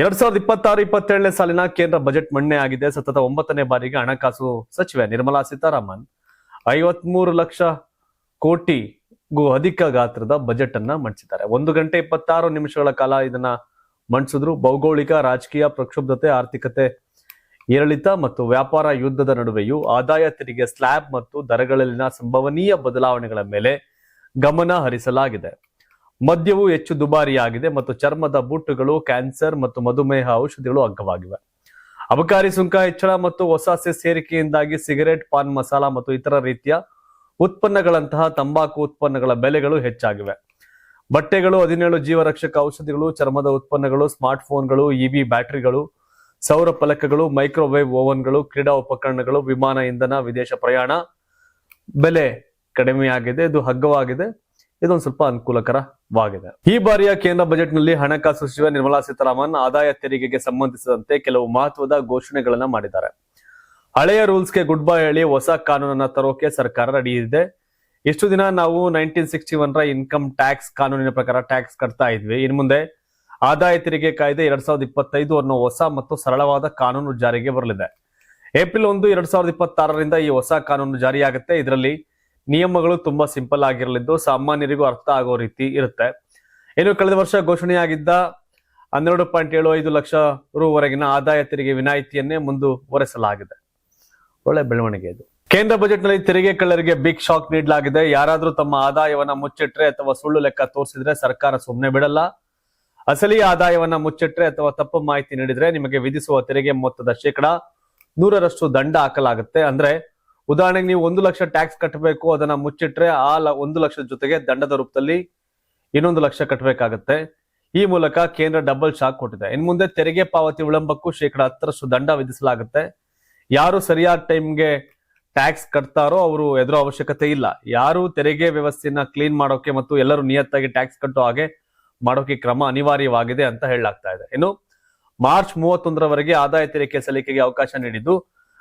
ಎರಡ್ ಸಾವಿರದ ಇಪ್ಪತ್ತಾರು, ಇಪ್ಪತ್ತೇಳನೇ ಸಾಲಿನ ಕೇಂದ್ರ ಬಜೆಟ್ ಮಂಡನೆ ಆಗಿದೆ. ಸತತ ಒಂಬತ್ತನೇ ಬಾರಿಗೆ ಹಣಕಾಸು ಸಚಿವೆ ನಿರ್ಮಲಾ ಸೀತಾರಾಮನ್ ಐವತ್ಮೂರು ಲಕ್ಷ ಕೋಟಿಗೂ ಅಧಿಕ ಗಾತ್ರದ ಬಜೆಟ್ ಅನ್ನ ಮಂಡಿಸಿದ್ದಾರೆ. ಒಂದು ಗಂಟೆ ಇಪ್ಪತ್ತಾರು ನಿಮಿಷಗಳ ಕಾಲ ಇದನ್ನ ಮಂಡಿಸಿದ್ರು. ಭೌಗೋಳಿಕ, ರಾಜಕೀಯ, ಪ್ರಕ್ಷುಬ್ಧತೆ, ಆರ್ಥಿಕತೆ, ಏರಿಳಿತ ಮತ್ತು ವ್ಯಾಪಾರ ಯುದ್ಧದ ನಡುವೆಯೂ ಆದಾಯ ತೆರಿಗೆ ಸ್ಲ್ಯಾಬ್ ಮತ್ತು ದರಗಳಲ್ಲಿನ ಸಂಭವನೀಯ ಬದಲಾವಣೆಗಳ ಮೇಲೆ ಗಮನ ಹರಿಸಲಾಗಿದೆ. ಮದ್ಯವು ಹೆಚ್ಚು ದುಬಾರಿಯಾಗಿದೆ ಮತ್ತು ಚರ್ಮದ ಬೂಟುಗಳು, ಕ್ಯಾನ್ಸರ್ ಮತ್ತು ಮಧುಮೇಹ ಔಷಧಿಗಳು ಅಗ್ಗವಾಗಿವೆ. ಅಬಕಾರಿ ಸುಂಕ ಹೆಚ್ಚಳ ಮತ್ತು ಹೊಸ ಸೇರಿಕೆಯಿಂದಾಗಿ ಸಿಗರೆಟ್, ಪಾನ್ ಮಸಾಲ ಮತ್ತು ಇತರ ರೀತಿಯ ಉತ್ಪನ್ನಗಳಂತಹ ತಂಬಾಕು ಉತ್ಪನ್ನಗಳ ಬೆಲೆಗಳು ಹೆಚ್ಚಾಗಿವೆ. ಬಟ್ಟೆಗಳು, ಹದಿನೇಳು ಜೀವರಕ್ಷಕ ಔಷಧಿಗಳು, ಚರ್ಮದ ಉತ್ಪನ್ನಗಳು ಸ್ಮಾರ್ಟ್ ಫೋನ್ಗಳು ಇವಿ ಬ್ಯಾಟರಿಗಳು, ಸೌರ ಫಲಕಗಳು, ಮೈಕ್ರೋವೇವ್ ಓವನ್ಗಳು, ಕ್ರೀಡಾ ಉಪಕರಣಗಳು, ವಿಮಾನ ಇಂಧನ, ವಿದೇಶ ಪ್ರಯಾಣ ಬೆಲೆ ಕಡಿಮೆಯಾಗಿದೆ. ಇದು ಹಗ್ಗವಾಗಿದೆ. ಇದೊಂದು ಸ್ವಲ್ಪ ಅನುಕೂಲಕರವಾಗಿದೆ ಈ ಬಾರಿಯ ಕೇಂದ್ರ ಬಜೆಟ್ನಲ್ಲಿ ಹಣಕಾಸು ಸಚಿವೆ ನಿರ್ಮಲಾ ಸೀತಾರಾಮನ್ ಆದಾಯ ತೆರಿಗೆಗೆ ಸಂಬಂಧಿಸಿದಂತೆ ಕೆಲವು ಮಹತ್ವದ ಘೋಷಣೆಗಳನ್ನ ಮಾಡಿದ್ದಾರೆ. ಹಳೆಯ ರೂಲ್ಸ್ಗೆ ಗುಡ್ ಬೈ ಹೇಳಿ ಹೊಸ ಕಾನೂನನ್ನ ತರೋಕೆ ಸರ್ಕಾರ ರೆಡಿ ಇದೆ. ಇಷ್ಟು ದಿನ ನಾವು ನೈನ್ಟೀನ್ ಸಿಕ್ಸ್ಟಿ ಒನ್ ರ ಇನ್ಕಮ್ ಟ್ಯಾಕ್ಸ್ ಕಾನೂನಿನ ಪ್ರಕಾರ ಟ್ಯಾಕ್ಸ್ ಕಟ್ತಾ ಇದ್ವಿ. ಇನ್ನು ಮುಂದೆ ಆದಾಯ ತೆರಿಗೆ ಕಾಯ್ದೆ ಎರಡ್ ಸಾವಿರದ ಇಪ್ಪತ್ತೈದು ಅನ್ನೋ ಹೊಸ ಮತ್ತು ಸರಳವಾದ ಕಾನೂನು ಜಾರಿಗೆ ಬರಲಿದೆ. ಏಪ್ರಿಲ್ ಒಂದು, ಎರಡ್ ಸಾವಿರದ ಇಪ್ಪತ್ತಾರರಿಂದ ಈ ಹೊಸ ಕಾನೂನು ಜಾರಿಯಾಗುತ್ತೆ. ಇದರಲ್ಲಿ ನಿಯಮಗಳು ತುಂಬಾ ಸಿಂಪಲ್ ಆಗಿರಲಿದ್ದು ಸಾಮಾನ್ಯರಿಗೂ ಅರ್ಥ ಆಗೋ ರೀತಿ ಇರುತ್ತೆ. ಇನ್ನು ಕಳೆದ ವರ್ಷ ಘೋಷಣೆಯಾಗಿದ್ದ ಹನ್ನೆರಡು ಪಾಯಿಂಟ್ ಏಳು ಐದು ಲಕ್ಷ ರೂವರೆಗಿನ ಆದಾಯ ತೆರಿಗೆ ವಿನಾಯಿತಿಯನ್ನೇ ಮುಂದುವರೆಸಲಾಗಿದೆ. ಒಳ್ಳೆ ಬೆಳವಣಿಗೆ ಇದು. ಕೇಂದ್ರ ಬಜೆಟ್ನಲ್ಲಿ ತೆರಿಗೆ ಕಳ್ಳರಿಗೆ ಬಿಗ್ ಶಾಕ್ ನೀಡಲಾಗಿದೆ. ಯಾರಾದರೂ ತಮ್ಮ ಆದಾಯವನ್ನ ಮುಚ್ಚಿಟ್ರೆ ಅಥವಾ ಸುಳ್ಳು ಲೆಕ್ಕ ತೋರಿಸಿದ್ರೆ ಸರ್ಕಾರ ಸುಮ್ಮನೆ ಬಿಡಲ್ಲ. ಅಸಲಿ ಆದಾಯವನ್ನ ಮುಚ್ಚಿಟ್ರೆ ಅಥವಾ ತಪ್ಪು ಮಾಹಿತಿ ನೀಡಿದ್ರೆ ನಿಮಗೆ ವಿಧಿಸುವ ತೆರಿಗೆ ಮೊತ್ತದ ಶೇಕಡ ನೂರರಷ್ಟು ದಂಡ ಹಾಕಲಾಗುತ್ತೆ. ಅಂದ್ರೆ ಉದಾಹರಣೆಗೆ ನೀವು ಒಂದು ಲಕ್ಷ ಟ್ಯಾಕ್ಸ್ ಕಟ್ಟಬೇಕು, ಅದನ್ನ ಮುಚ್ಚಿಟ್ರೆ ಆ ಒಂದು ಲಕ್ಷದ ಜೊತೆಗೆ ದಂಡದ ರೂಪದಲ್ಲಿ ಇನ್ನೊಂದು ಲಕ್ಷ ಕಟ್ಟಬೇಕಾಗತ್ತೆ ಈ ಮೂಲಕ ಕೇಂದ್ರ ಡಬಲ್ ಶಾಕ್ ಕೊಟ್ಟಿದೆ. ಇನ್ನು ಮುಂದೆ ತೆರಿಗೆ ಪಾವತಿ ವಿಳಂಬಕ್ಕೂ ಶೇಕಡ ಹತ್ತರಷ್ಟು ದಂಡ ವಿಧಿಸಲಾಗುತ್ತೆ. ಯಾರು ಸರಿಯಾದ ಟೈಮ್ಗೆ ಟ್ಯಾಕ್ಸ್ ಕಟ್ತಾರೋ ಅವರು ಎದುರೋ ಅವಶ್ಯಕತೆ ಇಲ್ಲ. ಯಾರು ತೆರಿಗೆ ವ್ಯವಸ್ಥೆಯನ್ನ ಕ್ಲೀನ್ ಮಾಡೋಕೆ ಮತ್ತು ಎಲ್ಲರೂ ನಿಯತ್ತಾಗಿ ಟ್ಯಾಕ್ಸ್ ಕಟ್ಟೋ ಹಾಗೆ ಮಾಡೋಕೆ ಕ್ರಮ ಅನಿವಾರ್ಯವಾಗಿದೆ ಅಂತ ಹೇಳಲಾಗ್ತಾ ಇದೆ. ಇನ್ನು ಮಾರ್ಚ್ ಮೂವತ್ತೊಂದರವರೆಗೆ ಆದಾಯ ತೆರಿಗೆ ಸಲ್ಲಿಕೆಗೆ ಅವಕಾಶ ನೀಡಿದ್ದು